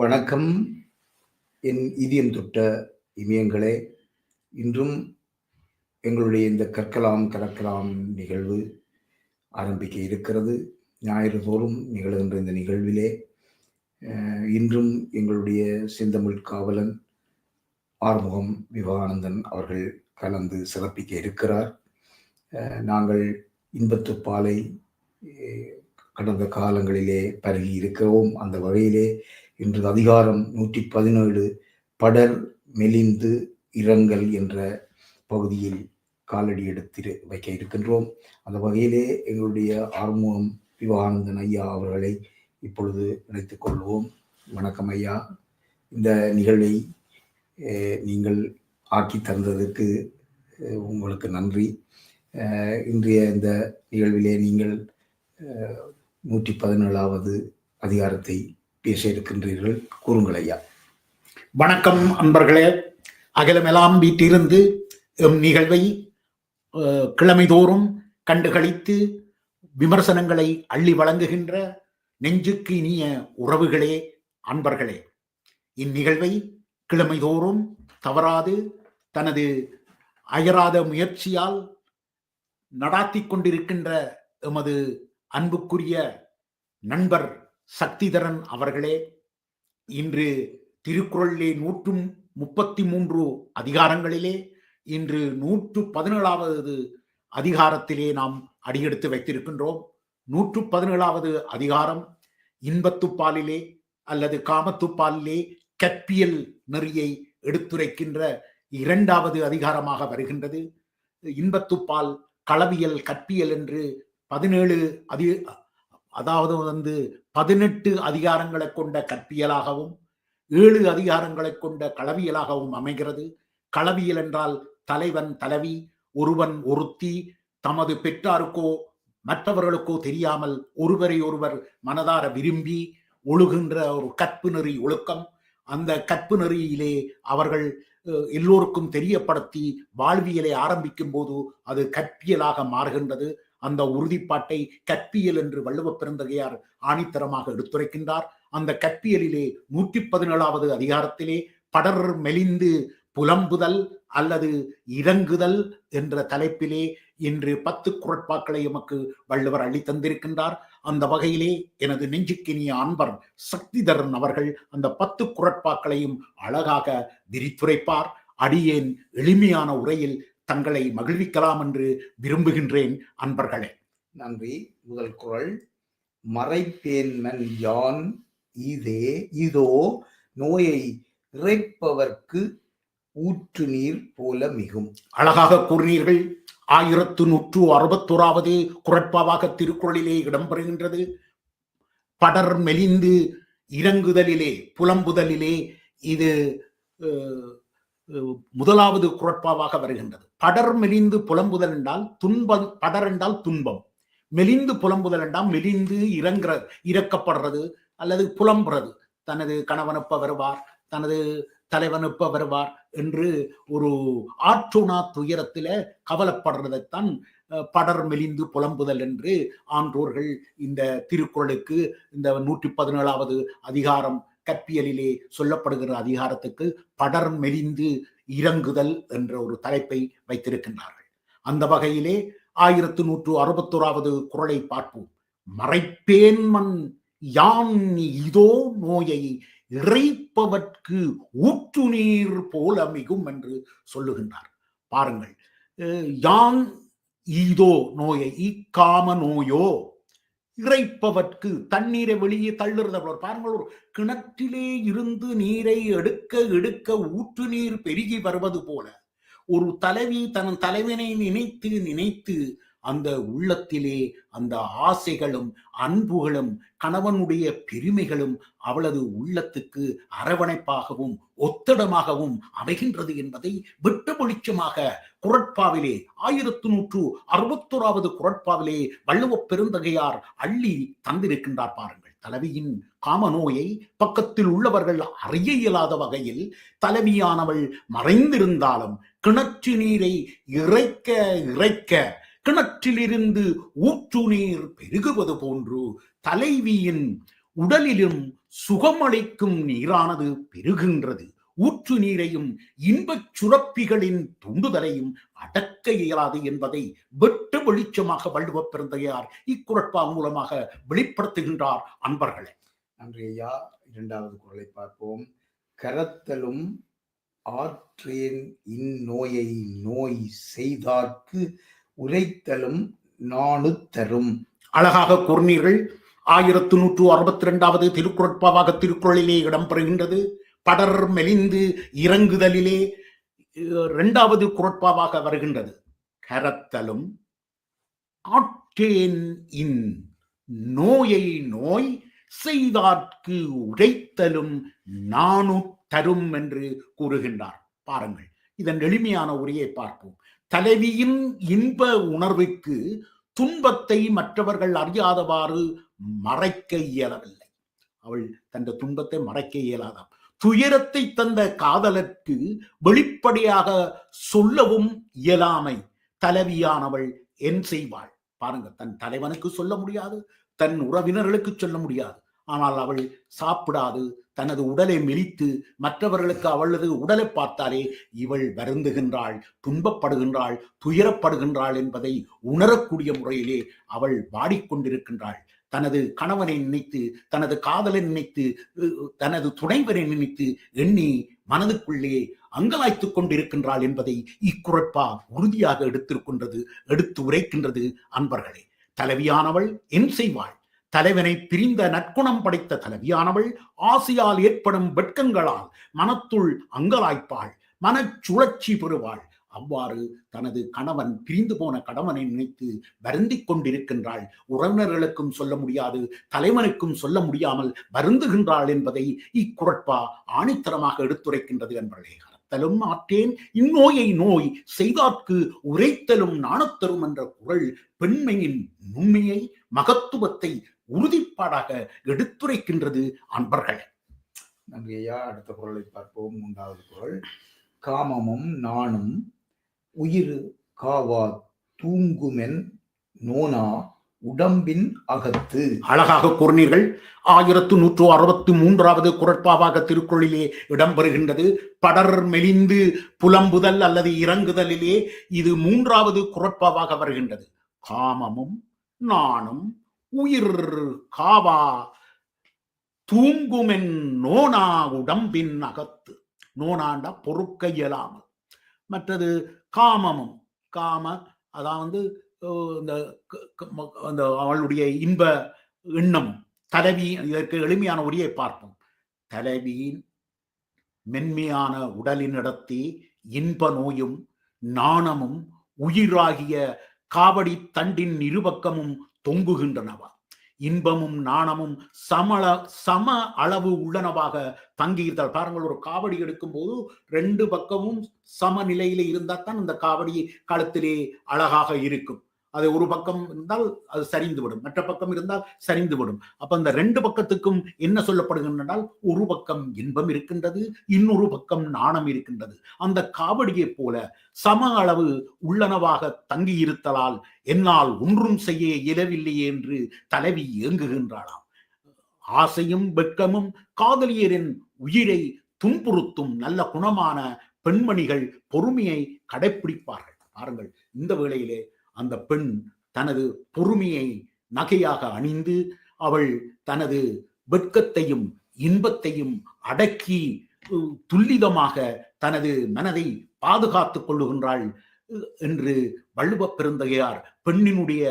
வணக்கம். என் இதயம் தொட்ட இமயங்களே இன்றும் எங்களுடைய இந்த கற்கலாம் கலக்கலாம் நிகழ்வு ஆரம்பிக்க இருக்கிறது. ஞாயிறு தோறும் நிகழ்கின்ற இந்த நிகழ்விலே இன்றும் எங்களுடைய செந்தமிழ் காவலன் ஆறுமுகம் விவானந்தன் அவர்கள் கலந்து சிறப்பிக்க இருக்கிறார். நாங்கள் இன்பத்து பாலை கடந்த காலங்களிலே பருகி இருக்கிறோம். அந்த வகையிலே இன்று அதிகாரம் நூற்றி பதினேழு படர் மெலிந்து இரங்கல் என்ற பகுதியில் காலடி எடுத்து வைக்க இருக்கின்றோம். அந்த வகையிலே எங்களுடைய ஆர்முகம் விவானந்தன் ஐயா அவர்களை இப்பொழுது இணைத்துக் கொள்வோம். வணக்கம் ஐயா. இந்த நிகழ்வை நீங்கள் ஆக்கி தந்ததற்கு உங்களுக்கு நன்றி. இன்றைய இந்த நிகழ்விலே நீங்கள் நூற்றி பதினேழாவது அதிகாரத்தை பேச இருக்கின்றீர்கள் கூறுங்கள் ஐயா. வணக்கம் அன்பர்களே. அகிலமெல்லாம் வீட்டிலிருந்து எம் நிகழ்வை கிழமைதோறும் கண்டுகளித்து விமர்சனங்களை அள்ளி வழங்குகின்ற நெஞ்சுக்கு இனிய உறவுகளே அன்பர்களே. இந்நிகழ்வை கிழமைதோறும் தவறாது தனது அயராத முயற்சியால் நடாத்தி கொண்டிருக்கின்ற எமது அன்புக்குரிய நண்பர் சக்திதரன் அவர்களே இன்று திருக்குறளிலே நூற்று முப்பத்தி மூன்று அதிகாரங்களிலே இன்று நூற்று பதினேழாவது அதிகாரத்திலே நாம் அடியெடுத்து வைத்திருக்கின்றோம். நூற்று பதினேழாவது அதிகாரம் இன்பத்துப்பாலிலே அல்லது காமத்துப்பாலிலே கற்பியல் நெறியை எடுத்துரைக்கின்ற இரண்டாவது அதிகாரமாக வருகின்றது. இன்பத்துப்பால் களவியல் கற்பியல் என்று பதினேழு அதி அதாவது வந்து பதினெட்டு அதிகாரங்களை கொண்ட கற்பியலாகவும் ஏழு அதிகாரங்களை கொண்ட களவியலாகவும் அமைகிறது. களவியல் என்றால் தலைவன் தலைவி ஒருவன் ஒருத்தி தமது பெற்றாருக்கோ மற்றவர்களுக்கோ தெரியாமல் ஒருவரை ஒருவர் மனதார விரும்பி ஒழுகின்ற ஒரு கற்பு நெறி ஒழுக்கம். அந்த கற்பு நெறியிலே அவர்கள் எல்லோருக்கும் தெரியப்படுத்தி வாழ்வியலை ஆரம்பிக்கும் போது அது கற்பியலாக மாறுகின்றது. அந்த உறுதிப்பாட்டை கற்பியல் என்று வள்ளுவ பெருந்தகையார் ஆணித்தரமாக எடுத்துரைக்கின்றார். அந்த கற்பியலிலே நூற்றி பதினேழாவது அதிகாரத்திலே படர் மெலிந்து புலம்புதல் அல்லது இறங்குதல் என்ற தலைப்பிலே இன்று பத்து குரட்பாக்களை எமக்கு வள்ளுவர் அள்ளி தந்திருக்கின்றார். அந்த வகையிலே எனது நெஞ்சுக்கினிய அன்பர் சக்திதரன் அவர்கள் அந்த பத்து குரட்பாக்களையும் அழகாக விரித்துரைப்பார். அடியேன் எளிமையான உரையில் தங்களை மகிழ்விக்கலாம் என்று விரும்புகின்றேன் அன்பர்களே. நன்றி. முதல் குறள் மறைப்பேன்மன் யான்? இதே இதோ நோயை இறைப்பவர்க்கு ஊற்று நீர் போல மிகும். அழகாக கூறினீர்கள். ஆயிரத்து நூற்று அறுபத்தோராவது குரட்பாவாக திருக்குறளிலே இடம்பெறுகின்றது. படர் மெலிந்து இறங்குதலிலே புலம்புதலிலே இது முதலாவது குரட்பாவாக வருகின்றது. படர் மெலிந்து புலம்புதல் என்றால் துன்பம் படர் என்றால் துன்பம். மெலிந்து புலம்புதல் என்றால் மெலிந்து இறங்குற இறக்கப்படுறது அல்லது புலம்புறது. தனது கணவனுப்ப வருவார் தனது தலைவனுப்ப வருவார் என்று ஒரு ஆற்றுணா துயரத்தில கவலைப்படுறதைத்தான் படர் மெலிந்து புலம்புதல் என்று ஆன்றோர்கள் இந்த திருக்குறளுக்கு இந்த நூற்றி பதினேழாவது அதிகாரம் கற்பியலிலே சொல்லப்படுகிற அதிகாரத்துக்கு படர் மெலிந்து இறங்குதல் என்ற ஒரு தலைப்பை வைத்திருக்கின்றார்கள். அந்த வகையிலே ஆயிரத்து நூற்று அறுபத்தோராவது குரலை பார்ப்போம். மறைப்பேன்மன் யான் இதோ நோயை இறைப்பவர்க்கு ஊற்று நீர் போல மிகும் என்று சொல்லுகின்றார். பாருங்கள் யான் ஈதோ நோயை இக்காம நோயோ இறைப்பவர்க்கு தண்ணீரை வெளியே தள்ளுறதவர் பாருங்கள் ஒரு கிணற்றிலே இருந்து நீரை எடுக்க எடுக்க ஊற்று நீர் பெருகி வருவது போல ஒரு தலைவி தன் தலைவனை நினைத்து நினைத்து அந்த உள்ளத்திலே அந்த ஆசைகளும் அன்புகளும் கணவனுடைய பெருமைகளும் அவளது உள்ளத்துக்கு அரவணைப்பாகவும் ஒத்தடமாகவும் அமைகின்றது என்பதை வெட்ட வெளிச்சமாக குரட்பாவிலே ஆயிரத்து நூற்று அறுபத்தோராவது குரட்பாவிலே வள்ளுவப் பெருந்தகையார் அள்ளி தந்திருக்கின்றார் பாருங்கள். தலைவியின் காமநோயை பக்கத்தில் உள்ளவர்கள் அறிய இயலாத வகையில் தலைவியானவள் மறைந்திருந்தாலும் கிணற்று நீரை இறைக்க இறைக்க கிணற்றிலிருந்து ஊற்று நீர் பெருகுவது போன்று தலைவியின் உடலிலும் சுகமளிக்கும் நீரானது பெருகின்றது. ஊற்று நீரையும் இன்பச் சுரப்பிகளின் தூண்டுதலையும் அடக்க இயலாது என்பதை வெட்டு வெளிச்சமாக வள்ளுவ பிறந்தையார் இக்குரட்பா மூலமாக வெளிப்படுத்துகின்றார் அன்பர்களே. நன்றி ஐயா. இரண்டாவது குரலை பார்ப்போம். கரத்தலும் ஆற்றேன் இந்நோயை நோய் செய்தார்க்கு உரைத்தலும் நாணுத்தரும் தரும். அழகாக கூர்நீர்கள் ஆயிரத்து நூற்று அறுபத்தி இரண்டாவது திருக்குறட்பாவாக திருக்குறளிலே இடம்பெறுகின்றது. படர் மெலிந்து இறங்குதலிலே இரண்டாவது குரட்பாவாக வருகின்றது. கரத்தலும் ஆற்றேன் இன் நோயை நோய் செய்தார்க்கு உடைத்தலும் நானு தரும் என்று கூறுகின்றார். பாருங்கள். இதன் எளிமையான உரையை பார்ப்போம். தலைவியின் இன்ப உணர்வுக்கு துன்பத்தை மற்றவர்கள் அறியாதவாறு மறைக்க இயலவில்லை. அவள் தந்த துன்பத்தை மறைக்க இயலாதாம். துயரத்தை தந்த காதலர்க்கு வெளிப்படையாக சொல்லவும் இயலாமை தலைவியானவள் என் செய்வாள். பாருங்க தன் தலைவனுக்கு சொல்ல முடியாது தன் உறவினர்களுக்கு சொல்ல முடியாது. ஆனால் அவள் சாப்பிடாது. தனது உடலை மெலித்து மற்றவர்களுக்கு அவளது உடலை பார்த்தாலே இவள் வருந்துகின்றாள் துன்பப்படுகின்றாள் துயரப்படுகின்றாள் என்பதை உணரக்கூடிய முறையிலே அவள் வாடிக்கொண்டிருக்கின்றாள். தனது கணவனை நினைத்து தனது காதலை நினைத்து தனது துணைவரை நினைத்து எண்ணி மனதுக்குள்ளே அங்கலாய்த்துக் கொண்டிருக்கின்றாள் என்பதை இக்குறட்பா உறுதியாக எடுத்திருக்கின்றது எடுத்து உரைக்கின்றது அன்பர்களே. தலைவியானவள் என் செய்வாள். தலைவனை பிரிந்த நற்குணம் படைத்த தலைவியானவள் ஆசையால் ஏற்படும் வெட்கங்களால் மனத்துள் அங்கலாய்ப்பாள் மனச்சுழற்சி பெறுவாள். அவ்வாறு தனது கணவன் பிரிந்து போன கணவனை நினைத்து வருந்திக் கொண்டிருக்கின்றாள். உறவினர்களுக்கும் சொல்ல முடியாது தலைவனுக்கும் சொல்ல முடியாமல் வருந்துகின்றாள் என்பதை இக்குரட்பா ஆணித்தரமாக எடுத்துரைக்கின்றது என்பதே அறத்தலும் ஆற்றேன் இந்நோயை நோய் செய்தார்க்கு உரைத்தலும் நாணத்தரும் என்ற குரல் பெண்மையின் நுண்மையை மகத்துவத்தை உறுதிப்பாடாக எடுத்துரைக்கின்றது அன்பர்களே. நன்றி ஐயா. அடுத்த குரலை பார்ப்போம். மூன்றாவது குரல். காமமும் நானும் உயிர் காவா தூங்குமென் நோனா உடம்பின் அகத்து. அழகாக கூறினீர்கள். ஆயிரத்து நூற்று அறுபத்தி மூன்றாவது குரட்பாவாக திருக்குறளிலே இடம்பெறுகின்றது. படர் மெலிந்து புலம்புதல் அல்லது இறங்குதலிலே இது மூன்றாவது குரட்பாவாக வருகின்றது. காமமும் நானும் உயிர் காவா தூங்குமென் நோனா உடம்பின் அகத்து. நோனாண்டா பொறுக்க இயலாமல். மற்றது காமமும். காம அதாவது இந்த அந்த அவளுடைய இன்ப எண்ணம் தலைவி இதற்கு எளிமையான உரியை பார்ப்போம். தலைவியின் மென்மையான உடலின் இடத்தி இன்ப நோயும் நாணமும் உயிராகிய காவடி தண்டின் இருபக்கமும் தொங்குகின்றனவா? இன்பமும் நாணமும் சமள சம அளவு உள்ளனவாக தங்கியிருந்தால். பாருங்கள் ஒரு காவடி எடுக்கும் போது ரெண்டு பக்கமும் சமநிலையில இருந்தால் தான் அந்த காவடி களத்திலே அழகாக இருக்கும். அது ஒரு பக்கம் இருந்தால் அது சரிந்து விடும் மற்ற பக்கம் இருந்தால் சரிந்து விடும் அப்ப அந்த ரெண்டு பக்கத்துக்கும் என்ன சொல்லப்படுகின்றால் ஒரு பக்கம் இன்பம் இருக்கின்றது இன்னொரு பக்கம் நாணம் இருக்கின்றது. அந்த காவடியைப் போல சம அளவு உள்ளனவாக தங்கி இருத்தலால் என்னால் ஒன்றும் செய்ய இயலவில்லையே என்று தலைவி இயங்குகின்றாளாம் ஆசையும் வெட்கமும் காதலியரின் உயிரை துன்புறுத்தும் நல்ல குணமான பெண்மணிகள் பொறுமையை கடைப்பிடிப்பார்கள். பாருங்கள் இந்த வேளையிலே அந்த பெண் தனது பொறுமையை நகையாக அணிந்து அவள் தனது வெட்கத்தையும் இன்பத்தையும் அடக்கி துல்லிதமாக தனது மனதை பாதுகாத்துக் கொள்ளுகின்றாள் என்று வள்ளுவ பெருந்தகையார் பெண்ணினுடைய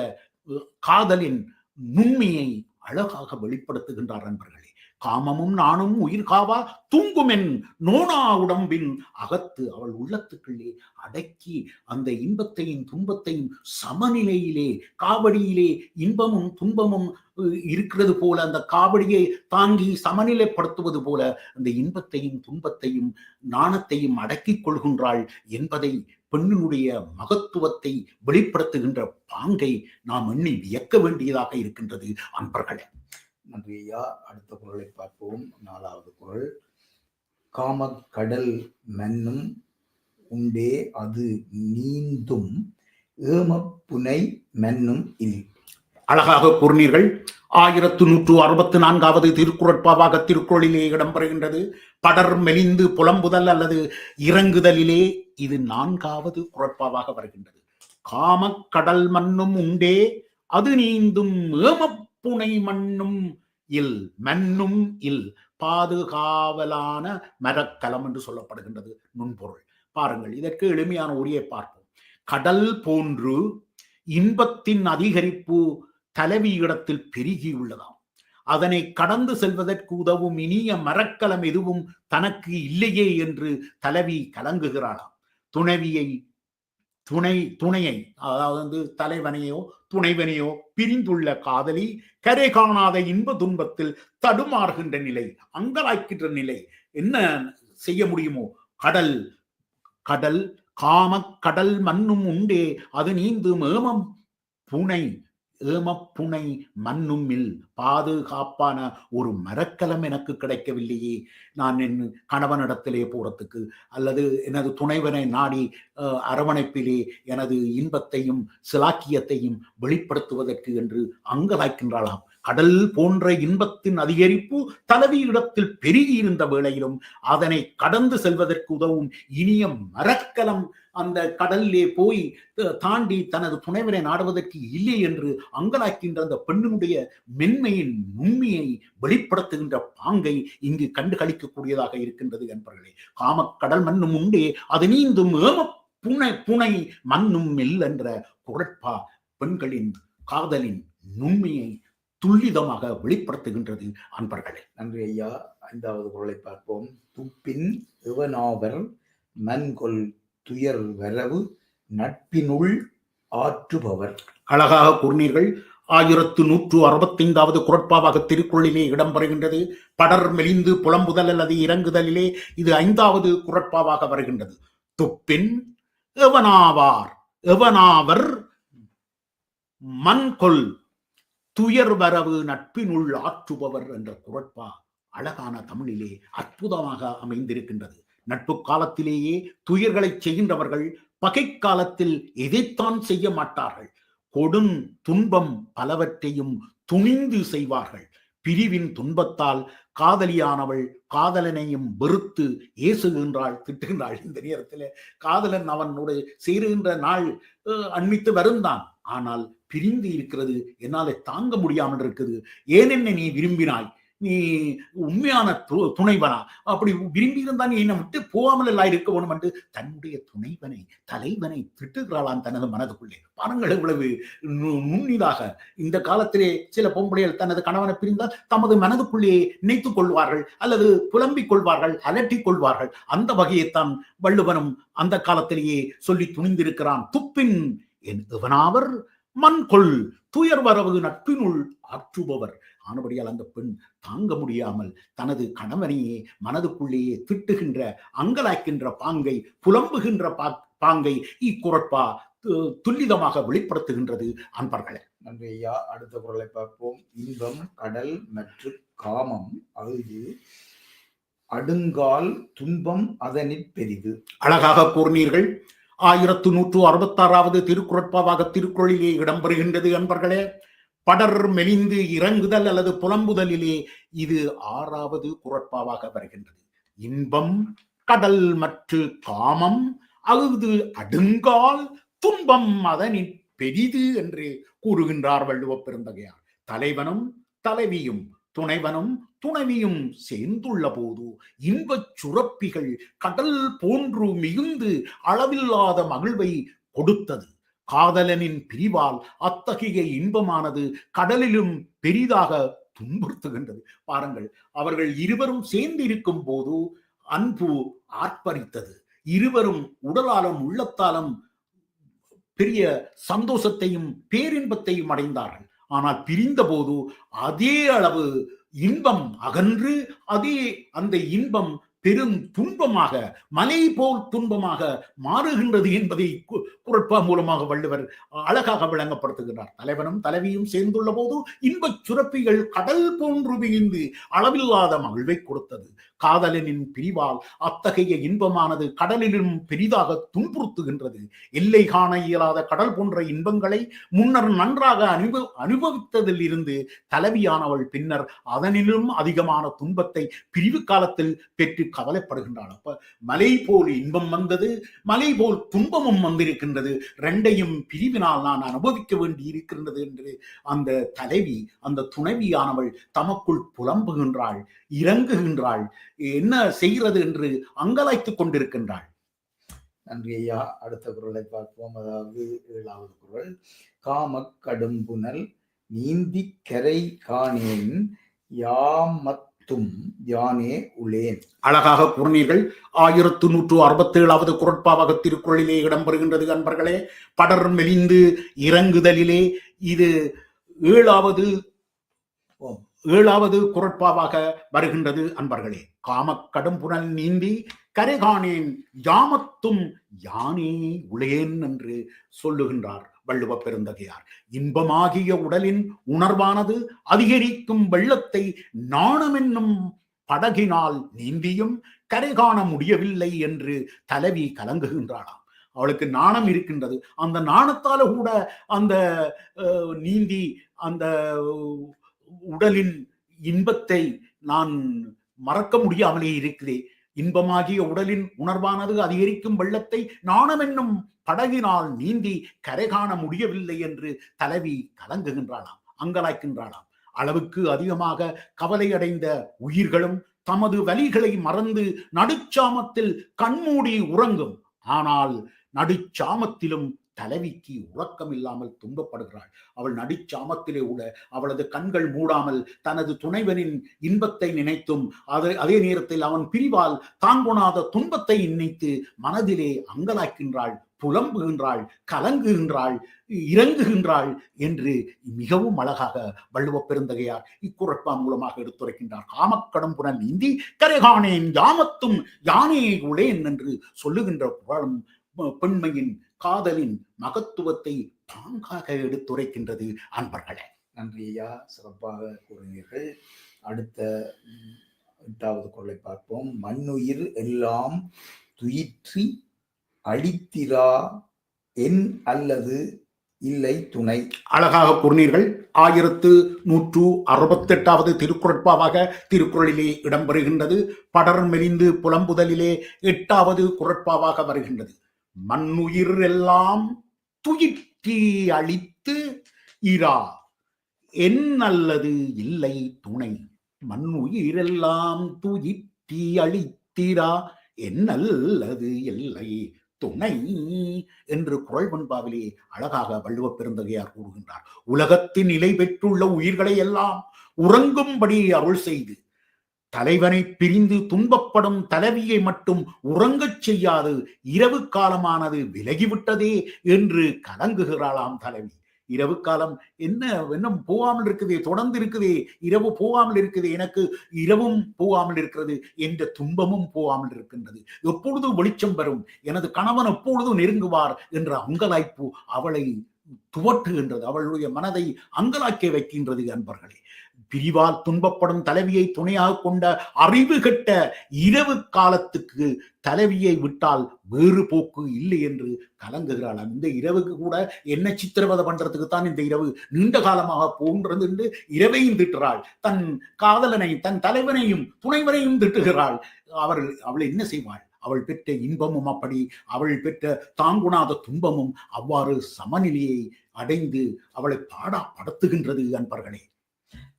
காதலின் நுண்மையை அழகாக வெளிப்படுத்துகின்றார் நண்பர்கள். காமமும் நானும் உயிர் காவா தூங்குமென் நோனா உடம்பின் அகத்து அவள் உள்ளத்துக்குள்ளே அடக்கி அந்த இன்பத்தையும் துன்பத்தையும் சமநிலையிலே காவடியிலே இன்பமும் துன்பமும் இருக்கிறது போல அந்த காவடியை தாங்கி சமநிலைப்படுத்துவது போல அந்த இன்பத்தையும் துன்பத்தையும் நாணத்தையும் அடக்கிக் கொள்கின்றாள் என்பதை பெண்ணினுடைய மகத்துவத்தை வெளிப்படுத்துகின்ற பாங்கை நாம் எண்ணி வியக்க வேண்டியதாக இருக்கின்றது அன்பர்களே. நன்றி ஐயா அடுத்த குரலை பார்ப்போம். நாலாவது குரல். காமக்கடல் மன்னும் உண்டே அது நீந்தும் ஏமப்புனை மன்னும் இல். அழகாக கூறினீர்கள். ஆயிரத்து நூற்று அறுபத்து நான்காவது திருக்குறட்பாவாக திருக்குறளிலே இடம்பெறுகின்றது. படர் மெலிந்து புலம்புதல் அல்லது இறங்குதலிலே இது நான்காவது குரட்பாவாக வருகின்றது. காமக் கடல் மண்ணும் உண்டே அது நீந்தும் ஏமப் புனை மண்ணும் இல் மண்ணும் இல். பாதுகாவலான மரக்கலம் என்று சொல்லப்படுகின்றது நுண்பொருள். பாருங்கள் இதற்கு எளிமையான ஒளியை பார்ப்போம். கடல் போன்று இன்பத்தின் அதிகரிப்பு தலைவியிடத்தில் பெருகியுள்ளதாம். அதனை கடந்து செல்வதற்கு உதவும் இனிய மரக்கலம் எதுவும் தனக்கு இல்லையே என்று தலைவி கலங்குகிறாளாம். துணைவியை துணை துணையை அதாவது வந்து தலைவனையோ துணைவனையோ பிரிந்துள்ள காதலி கரை காணாத இன்ப துன்பத்தில் தடுமாறுகின்ற நிலை அங்கலாய்க்கின்ற நிலை. என்ன செய்ய முடியுமோ? கடல் கடல் காம கடல் மண்ணும் உண்டே அது நீந்து மேமம் புனை ஏமப்புனை மண்ணும் இல் பாதுகாப்பான ஒரு மரக்கலம் எனக்கு கிடைக்கவில்லையே. நான் என் கணவனிடத்திலே போறதுக்கு அல்லது எனது துணைவனை நாடி அரவணைப்பிலே எனது இன்பத்தையும் சிலாக்கியத்தையும் வெளிப்படுத்துவதற்கு என்று அங்கலாய்க்கின்றாளாம். கடல் போன்ற இன்பத்தின் அதிகரிப்பு தலைவியிடத்தில் பெருகி இருந்த வேளையிலும் அதனை கடந்து செல்வதற்கு உதவும் இனிய மரக்கலம் அந்த கடலிலே போய் தாண்டி தனது துணைவரை நாடுவதற்கு இல்லை என்று அங்கலாக்கின்ற அந்த பெண்ணினுடைய மென்மையின் நுண்மையை வெளிப்படுத்துகின்ற பாங்கை இங்கு கண்டுகளிக்கக்கூடியதாக இருக்கின்றது என்பர்களே. காமக்கடல் மண்ணும் உண்டே அது நீந்தும் ஏம புனை புனை மண்ணும் மெல் என்ற குரட்பா பெண்களின் காதலின் நுண்மையை துல்லிதமாக வெளிப்படுத்துகின்றது. அன்பர்களே. நன்றி ஐயா. ஐந்தாவது குரலை பார்ப்போம். துப்பின் இவனாவர் மன்கொல் துயர் வரவு நட்பினுள் ஆற்றுபவர். அழகாக கூறினீர்கள். ஆயிரத்து நூற்று அறுபத்தைந்தாவது குரட்பாவாக திருக்குறளிலே இடம்பெறுகின்றது படர் மெலிந்து புலம்புதல் அல்லது இறங்குதலிலே இது ஐந்தாவது குரட்பாவாக வருகின்றது. துப்பின் எவனாவார் எவனாவர் மண்கொள் துயர் வரவு நட்பினுள் ஆற்றுபவர் என்ற குரட்பா அழகான தமிழிலே அற்புதமாக அமைந்திருக்கின்றது. நட்பு காலத்திலேயே துயர்களை செய்கின்றவர்கள் பகை காலத்தில் எதைத்தான் செய்ய மாட்டார்கள்? கொடும் துன்பம் பலவற்றையும் துணிந்து செய்வார்கள். பிரிவின் துன்பத்தால் காதலியானவள் காதலனையும் வெறுத்து ஏசுகின்றாள் திட்டுகின்றாள். இந்த நேரத்தில் காதலன் அவனுடைய சேருகின்ற நாள் அஹ், அண்மித்து வருந்தான். ஆனால் பிரிந்து இருக்கிறது. என்னால தாங்க முடியாமல் இருக்குது. ஏன் என்ன நீ விரும்பினாய்? நீ உண்மையான து- துணைவனா? அப்படி விரும்பி இருந்தா நீ என்னை விட்டு போகாமல் எல்லாம் இருக்க வேணும் என்று தன்னுடைய துணைவனை தலைவனை திட்டுகிறாளாம் தனது மனதுக்குள்ளே. பாருங்கள் இவ்வளவு நு- நுண்ணிதாக. இந்த காலத்திலே சில பொம்பளைகள் தனது கணவனை பிரிந்தால் தமது மனதுக்குள்ளே நினைத்துக் கொள்வார்கள் அல்லது புலம்பிக் கொள்வார்கள் அலட்டிக் கொள்வார்கள். அந்த வகையைத்தான் வள்ளுவனும் அந்த காலத்திலேயே சொல்லி துணிந்திருக்கிறான். துப்பின் என் இவனாவர் மண்கொள் துயர் வரவு நட்பினுள் ஆற்றுபவர். ஆனபடியால் அந்த பெண் தாங்க முடியாமல் தனது கணவனையே மனதுக்குள்ளேயே திட்டுகின்ற அங்கலாய்க்கின்ற பாங்கை புலம்புகின்ற பா- பாங்கை இக்குரட்பா துல்லிதமாக வெளிப்படுத்துகின்றது அன்பர்களே. நன்றி ஐயா. அடுத்த குரலை பார்ப்போம். இன்பம் கடல் மற்றும் காமம் அழுது அடுங்கால் துன்பம் அதனிற் பெரிது. அழகாக கூறினீர்கள். ஆயிரத்து நூற்று அறுபத்தாறாவது திருக்குறட்பாவாக திருக்குறளிலே இடம்பெறுகின்றது என்பர்களே படர் மெலிந்து இறங்குதல் அல்லது புலம்புதலிலே இது ஆறாவது குரட்பாவாக வருகின்றது. இன்பம் கடல் மற்று காமம் அழுது அடுங்கால் துன்பம் அதனின் பெரிது என்று கூறுகின்றார் வள்ளுவ பெருந்தகையார். தலைவனும் தலைவியும் துணைவனும் துணைவியும் சேர்ந்துள்ள போது இன்பச் சுரப்பிகள் கடல் போன்று மிகுந்து அளவில்லாத மகிழ்வை கொடுத்தது. காதலனின் பிரிவால் அத்தகைய இன்பமானது கடலிலும் பெரிதாக துன்புறுத்துகின்றது. பாருங்கள் அவர்கள் இருவரும் சேர்ந்து இருக்கும் போது அன்பு ஆர்ப்பரித்தது. இருவரும் உடலாலும் உள்ளத்தாலும் பெரிய சந்தோஷத்தையும் பேரின்பத்தையும் அடைந்தார்கள். ஆனால் பிரிந்த போது அதே அளவு இன்பம் அகன்று அதே அந்த இன்பம் பெரும் துன்பமாக மலை போல் துன்பமாக மாறுகின்றது என்பதை குரட்பா மூலமாக வள்ளுவர் அழகாக விளங்கப்படுத்துகிறார். தலைவனும் தலைவியும் சேர்ந்துள்ள போது இன்பச் சுரப்பிகள் கடல் போன்று விழுந்து அளவில்லாத மகிழ்வை கொடுத்தது. காதலனின் பிரிவால் அத்தகைய இன்பமானது கடலிலும் பெரிதாக துன்புறுத்துகின்றது. எல்லை காண இயலாத கடல் போன்ற இன்பங்களை முன்னர் நன்றாக அனுபவ அனுபவித்ததில் இருந்து தலைவியானவள் பின்னர் அதனிலும் அதிகமான துன்பத்தை பிரிவு காலத்தில் பெற்று கவலைப்படுகின்றாள். அப்ப மலை போல் இன்பம் வந்தது மலை போல் துன்பமும் வந்திருக்கின்றது. ரெண்டையும் பிரிவினால் நான் அனுபவிக்க வேண்டி இருக்கின்றது என்று அந்த தலைவி அந்த துணைவியானவள் தமக்குள் புலம்புகின்றாள் இறங்குகின்றாள். என்ன செய்கிறது என்று அங்கலாய்த்துக் கொண்டிருக்கின்றாள். நன்றி ஐயா. அடுத்த குரலை பார்ப்போம். அதாவது ஏழாவது குரல். காமக் கடும்புனல் நீந்தி கரை காணேன் யாமத்தும் யானே உளேன் அழகாக கூறினீர்கள். ஆயிரத்து நூற்று அறுபத்தி ஏழாவது குரட்பாவக திருக்குறளிலே இடம்பெறுகின்றது அன்பர்களே. படர் மெலிந்து இறங்குதலிலே இது ஏழாவது ஏழாவது குரட்பாவாக வருகின்றது அன்பர்களே. காமக் கடும்புணல் நீந்தி கரைகாணேன் யாமத்தும் யானே உளேன் என்று சொல்லுகின்றார். வள்ளுவ பெருந்தகையார். இன்பமாகிய உடலின் உணர்வானது அதிகரிக்கும் வெள்ளத்தை நாணம் என்னும் படகினால் நீந்தியும் கரை காண முடியவில்லை என்று தலைவி கலங்குகின்றாளாம். அவளுக்கு நாணம் இருக்கின்றது. அந்த நாணத்தால கூட அந்த அஹ், நீந்தி அந்த உடலின் இன்பத்தை நான் மறக்க முடியாமலே இருக்கிறேன். இன்பமாகிய உடலின் உணர்வானது அதிகரிக்கும் வெள்ளத்தை நாணம் என்னும் படகினால் நீந்தி கரை காண முடியவில்லை என்று தலைவி கலங்குகின்றாளாம் அங்கலாய்க்கின்றாளாம். அளவுக்கு அதிகமாக கவலையடைந்த உயிர்களும் தமது வலிகளை மறந்து நடுச்சாமத்தில் கண்மூடி உறங்கும். ஆனால் நடுச்சாமத்திலும் தலைவிக்கு உறக்கம் இல்லாமல் துன்பப்படுகிறாள். அவள் நடிச்சாமத்திலே உள்ள அவளது கண்கள் மூடாமல் தனது துணைவனின் இன்பத்தை நினைத்தும் அது அதே நேரத்தில் அவன் பிரிவால் தாங்குணாத துன்பத்தை நினைத்து மனதிலே அங்கலாக்கின்றாள் புலம்புகின்றாள் கலங்குகின்றாள் இறங்குகின்றாள் என்று மிகவும் அழகாக வள்ளுவ பெருந்தகையார் இக்குறப்பா மூலமாக எடுத்துரைக்கின்றார். காமக்கடம் புனல் நீந்தி கரைகானேன் யாமத்தும் யானையை உளேன் என்று சொல்லுகின்ற குரலும் பெண்மையின் காதலின் மகத்துவத்தை பாங்காக எடுத்துரைக்கின்றது அன்பர்களே. நன்றி ஐயா சிறப்பாக கூறினீர்கள் அடுத்த எட்டாவது குரலை பார்ப்போம். மண்ணுயிர் எல்லாம் துயிற்றி அழித்திரா என் அல்லது இல்லை துணை. அழகாக கூறினீர்கள். ஆயிரத்து நூற்று அறுபத்தெட்டாவது திருக்குறட்பாவாக திருக்குறளிலே இடம்பெறுகின்றது. படர் மெலிந்து புலம்புதலிலே எட்டாவது குரட்பாவாக வருகின்றது. மண்ணுயிர் எல்லாம் துயிற்றி அழித்து இரா. என் அல்லது இல்லை துணை. மண்ணுயிரெல்லாம் துயிற்றி அழித்திரா. என் அல்லது இல்லை துணை என்று குரல் பண்பாவிலே அழகாக வள்ளுவப் பெருந்தகையார் கூறுகின்றார். உலகத்தின் நிலை பெற்றுள்ள உயிர்களை எல்லாம் உறங்கும்படி அருள் செய்து தலைவனை பிரிந்து துன்பப்படும் தலைவியை மட்டும் உறங்கச் செய்யாது. இரவு காலமானது விலகிவிட்டதே என்று கலங்குகிறாளாம் தலைவி. இரவு காலம் என்ன இன்னும் போகாமல் இருக்குதே தொடர்ந்து இருக்குதே இரவு போகாமல் இருக்குதே எனக்கு இரவும் போகாமல் இருக்கிறது என்ற துன்பமும் போகாமல் இருக்கின்றது. எப்பொழுது வெளிச்சம் வரும் எனது கணவன் எப்பொழுது நெருங்குவார் என்ற அங்கலாய்ப்பு அவளை துவட்டுகின்றது அவளுடைய மனதை அங்கலாக்கி வைக்கின்றது அன்பர்களே. பிரிவால் துன்பப்படும் தலைவியை துணையாக கொண்ட அறிவு கெட்ட இரவு காலத்துக்கு தலைவியை விட்டால் வேறு போக்கு இல்லை என்று கலங்குகிறாள். இந்த இரவுக்கு கூட என்ன சித்திரவதை பண்றதுக்கு தான் இந்த இரவு நீண்ட காலமாக போன்றது என்று இரவையும் திட்டுறாள். தன் காதலனை தன் தலைவனையும் துணைவனையும் திட்டுகிறாள். அவர் அவளை என்ன செய்வாள்? அவள் பெற்ற இன்பமும் அப்படி அவள் பெற்ற தாங்குணாத துன்பமும் அவ்வாறு சமநிலையை அடைந்து அவளை பாடாப்படுத்துகின்றது அன்பர்களே.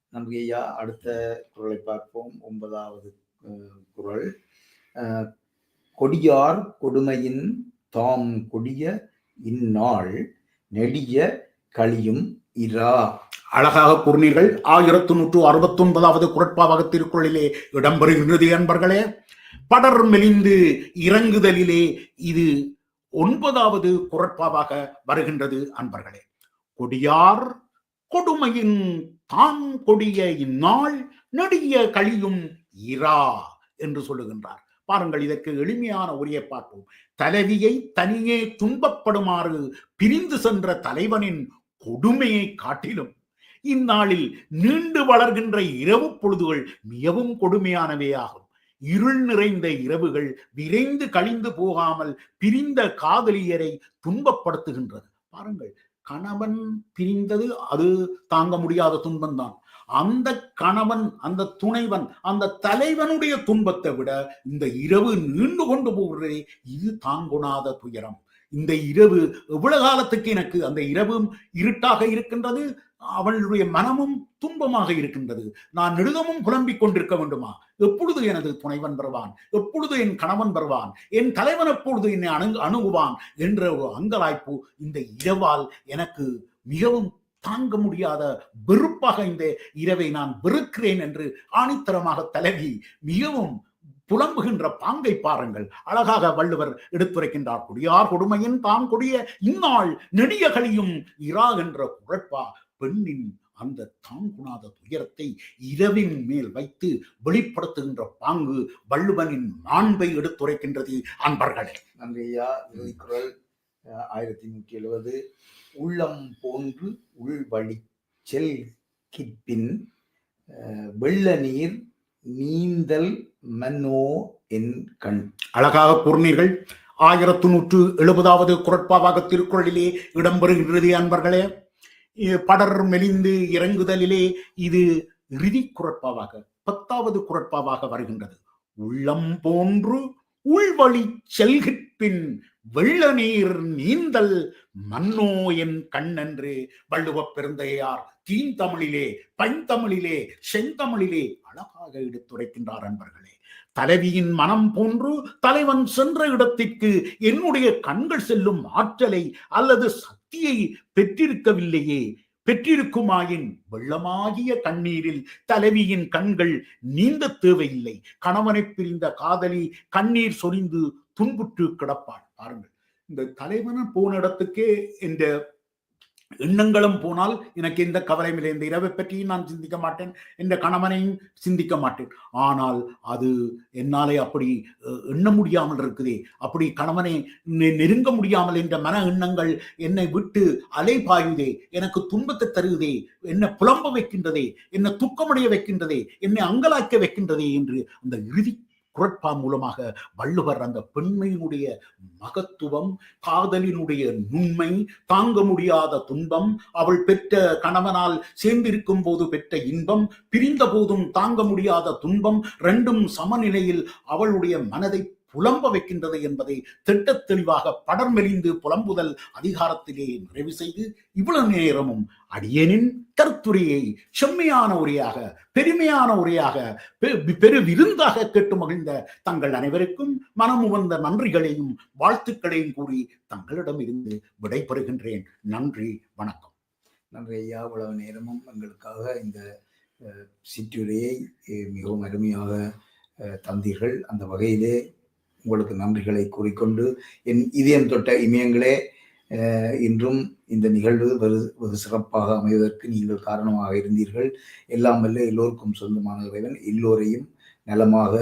நன்றி ஐயா. அடுத்த குரலை பார்ப்போம். ஒன்பதாவது குரல். கொடியார் கொடுமையின் தாம் கொடிய இந்நாள் நெடிய களியும் இரா. அழகாக கூறினீர்கள். ஆயிரத்து நூற்று அறுபத்தி ஒன்பதாவது குரட்பாவாக திருக்குறளிலே இடம்பெறுகின்றது அன்பர்களே. படர் மெலிந்து இறங்குதலிலே இது ஒன்பதாவது குரட்பாவாக வருகின்றது அன்பர்களே. கொடியார் கொடுமையின் தாம் கொடிய இந்நாள் நெடிய கழியும் இரா என்று சொல்லுகின்றார். பாருங்கள் இதற்கு எளிமையான உரையை பார்ப்போம். தலைவியை தனியே துன்பப்படுமாறு பிரிந்து சென்ற தலைவனின் கொடுமையை காட்டிலும் இந்நாளில் நீண்டு வளர்கின்ற இரவு பொழுதுகள் மிகவும் கொடுமையானவையாகும். இருள் நிறைந்த இரவுகள் விரைந்து கழிந்து போகாமல் பிரிந்த காதலியரை துன்பப்படுத்துகின்றது. பாருங்கள் கணவன் பிரிந்தது அது தாங்க முடியாத துன்பம்தான் அந்த கணவன் அந்த துணைவன் அந்த தலைவனுடைய துன்பத்தை விட இந்த இரவு நீண்டு கொண்டு போகிறதே இது தாங்குணாத துயரம். இந்த இரவு எவ்வளவு காலத்துக்கு எனக்கு அந்த இரவும் இருட்டாக இருக்கின்றது? அவளுடைய மனமும் துன்பமாக இருக்கின்றது. நான் நிருதமும் புலம்பிக் கொண்டிருக்க வேண்டுமா? எப்பொழுது எனது துணைவன் வருவான்? எப்பொழுது என் கணவன் வருவான்? என் தலைவன் எப்பொழுது என்னை அணு அணுகுவான்? என்ற ஒரு அங்கலாய்ப்பு இந்த இரவால் எனக்கு மிகவும் தாங்க முடியாத வெறுப்பாக இந்த இரவை நான் வெறுக்கிறேன் என்று ஆணித்தரமாக தலைவி மிகவும் புலம்புகின்ற பாங்கை பாருங்கள். அழகாக வள்ளுவர் எடுத்துரைக்கின்றார் கொடியார் கொடுமையின் தாம் கொடிய இந்நாள் நெடியகலியும் இரா என்ற குரட்பா பெண்ணின் அந்த தாங்குணாத துயரத்தை இரவின் மேல் வைத்து வெளிப்படுத்துகின்ற பாங்கு வள்ளுவனின் மாண்பை எடுத்துரைக்கின்றது. அன்பர்களே. நன்றி ஐயா. இறுதிக்குறள் அஹ், ஆயிரத்தி நூற்றி எழுபது உள்ளம் போன்று உள்வழி செல் கிற்பின் வெள்ள நீர் நீந்தல் மன்னோ என் கண். அழகாக கூறினீர்கள். ஆயிரத்து நூற்று எழுபதாவது குரட்பாவாக திருக்குறளிலே இடம்பெறுகிறது அன்பர்களே. படர் மெலிந்து இறங்குதலிலே இது இறுதி குரட்பாவாக பத்தாவது குரட்பாவாக வருகின்றது. உள்ளம் போன்று உள்வழி செல்கிற்பின் வெள்ள நீர் நீந்தல் மன்னோ என் கண்ணன்று வள்ளுவப் பெருந்தையார் தீந்தமிழிலே பைந்தமிழிலே செந்தமிழிலே அழகாக எடுத்துரைக்கின்றார் அன்பர்களே. தலைவியின் மனம் போன்று தலைவன் சென்ற இடத்திற்கு என்னுடைய கண்கள் செல்லும் ஆற்றலை அல்லது சக்தியை பெற்றிருக்கவில்லையே. பெற்றிருக்குமாயின் வெள்ளமாகிய கண்ணீரில் தலைவியின் கண்கள் நீந்த தேவையில்லை. கணவனை பிரிந்த காதலி கண்ணீர் சொரிந்து துன்புற்று கிடப்பாள். பாருங்கள் இந்த தலைவன போன இடத்துக்கே இந்த எண்ணங்களும் போனால் எனக்கு எந்த கவலையும் இல்லை. இந்த இரவை பற்றியும் நான் சிந்திக்க மாட்டேன். எந்த கணவனையும் சிந்திக்க மாட்டேன். ஆனால் அது என்னாலே அப்படி அஹ், எண்ண முடியாமல் இருக்குதே. அப்படி கணவனை நெ- நெருங்க முடியாமல் என்ற மன எண்ணங்கள் என்னை விட்டு அலைபாயுதே. எனக்கு துன்பத்தை தருகுதே என்னை புலம்ப வைக்கின்றதே. என்னை துக்கமடைய வைக்கின்றதே. என்னை அங்கலாக்க வைக்கின்றதே என்று அந்த இறுதி குரட்பா மூலமாக வள்ளுவர் அந்த பெண்மையினுடைய மகத்துவம் காதலினுடைய நுண்மை தாங்க முடியாத துன்பம் அவள் பெற்ற கணவனால் சேர்ந்திருக்கும் போது பெற்ற இன்பம் பிரிந்த போதும் தாங்க முடியாத துன்பம் ரெண்டும் சமநிலையில் அவளுடைய மனதை புலம்ப வைக்கின்றது என்பதை திட்ட தெளிவாக படர் மெலிந்து புலம்புதல் அதிகாரத்திலே நிறைவு செய்து இவ்வளவு நேரமும் அடியனின் கருத்துரையை செம்மையான உரையாக பெருமையான உரையாக பெரு விருந்தாக கேட்டு மகிழ்ந்த தங்கள் அனைவருக்கும் மனமுவந்த நன்றிகளையும் வாழ்த்துக்களையும் கூறி தங்களிடம் இருந்து விடைபெறுகின்றேன். நன்றி வணக்கம். நன்றி ஐயா. இவ்வளவு நேரமும் எங்களுக்காக இந்த சிற்றுரையை மிகவும் அருமையாக தந்தீர்கள். அந்த வகையிலே உங்களுக்கு நன்றிகளை கூறிக்கொண்டு என் இதயம் தொட்ட இமயங்களே இன்றும் இந்த நிகழ்வு வெகு வெகு சிறப்பாக அமைவதற்கு நீங்கள் காரணமாக இருந்தீர்கள். எல்லாம் வல்ல எல்லோருக்கும் சொந்தமான இறைவன் எல்லோரையும் நலமாக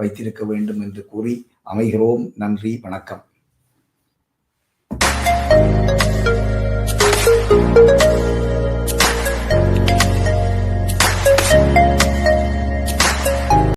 வைத்திருக்க வேண்டும் என்று கூறி அமைகிறோம். நன்றி வணக்கம்.